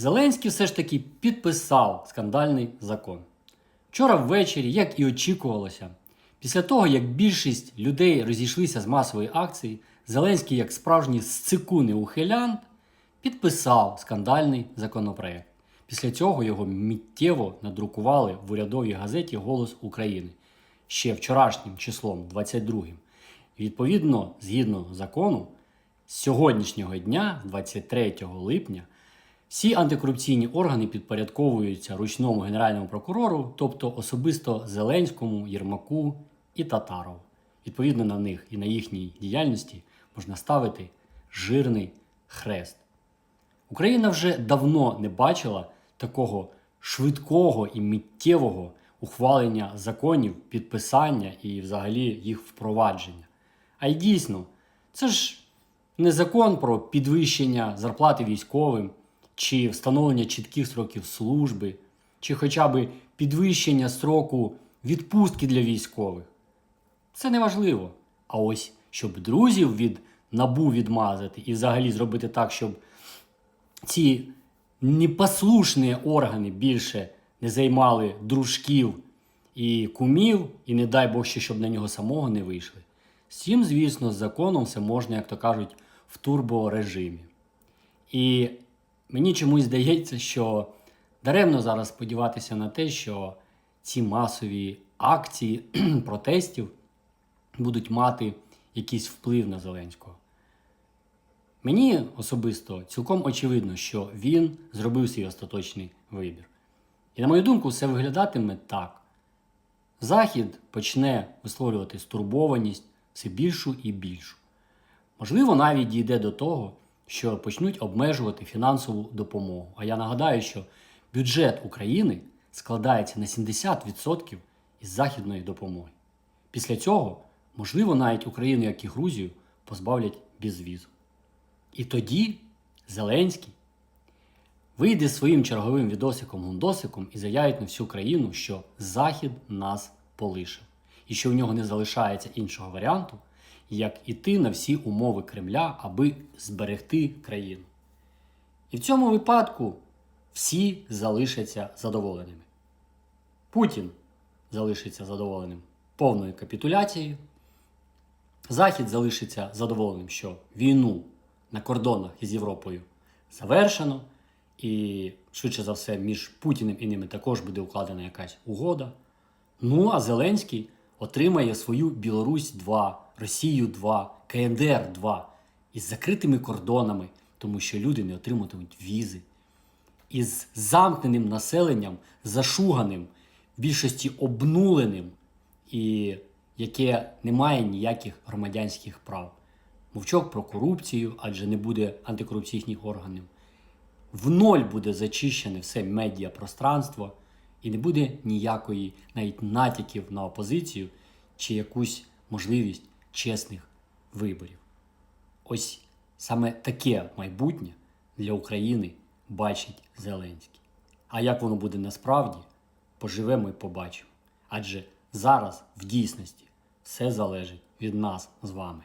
Зеленський все ж таки підписав скандальний закон. Вчора ввечері, як і очікувалося, після того, як більшість людей розійшлися з масової акції, Зеленський, як справжній сцикуний ухилянт, підписав скандальний законопроект. Після цього його миттєво надрукували в урядовій газеті Голос України ще вчорашнім числом, 22. Відповідно, згідно закону, з сьогоднішнього дня, 23 липня, всі антикорупційні органи підпорядковуються ручному генеральному прокурору, тобто особисто Зеленському, Єрмаку і Татарову. Відповідно на них і на їхній діяльності можна ставити жирний хрест. Україна вже давно не бачила такого швидкого і миттєвого ухвалення законів, підписання і взагалі їх впровадження. А й дійсно, це ж не закон про підвищення зарплати військовим, чи встановлення чітких сроків служби, чи хоча б підвищення строку відпустки для військових. Це не важливо. А ось щоб друзів від набу відмазати і взагалі зробити так, щоб ці непослушні органи більше не займали дружків і кумів, і не дай Бог ще, щоб на нього самого не вийшли. З цим, звісно, з законом все можна, як то кажуть, в турборежимі. І мені чомусь здається, що даремно зараз сподіватися на те, що ці масові акції протестів будуть мати якийсь вплив на Зеленського. Мені особисто цілком очевидно, що він зробив свій остаточний вибір. І на мою думку, все виглядатиме так. Захід почне висловлювати стурбованість все більшу і більшу. Можливо, навіть дійде до того, що почнуть обмежувати фінансову допомогу. А я нагадаю, що бюджет України складається на 70% із західної допомоги. Після цього, можливо, навіть Україну, як і Грузію, позбавлять безвізу. І тоді Зеленський вийде своїм черговим відосиком-гундосиком і заявить на всю країну, що Захід нас полишив, і що в нього не залишається іншого варіанту, як іти на всі умови Кремля, аби зберегти країну. І в цьому випадку всі залишаться задоволеними. Путін залишиться задоволеним повною капітуляцією. Захід залишиться задоволеним, що війну на кордонах із Європою завершено, і швидше за все, між Путіним і ними також буде укладена якась угода. Ну а Зеленський отримає свою Білорусь 2, Росію 2, КНДР 2 із закритими кордонами, тому що люди не отримуватимуть візи, із замкненим населенням, зашуганим, в більшості обнуленим, і яке не має ніяких громадянських прав. Мовчок про корупцію, адже не буде антикорупційних органів. В ноль буде зачищене все медіапространство, і не буде ніякої навіть натяків на опозицію чи якусь можливість чесних виборів. Ось саме таке майбутнє для України бачить Зеленський. А як воно буде насправді, поживемо і побачимо. Адже зараз в дійсності все залежить від нас з вами.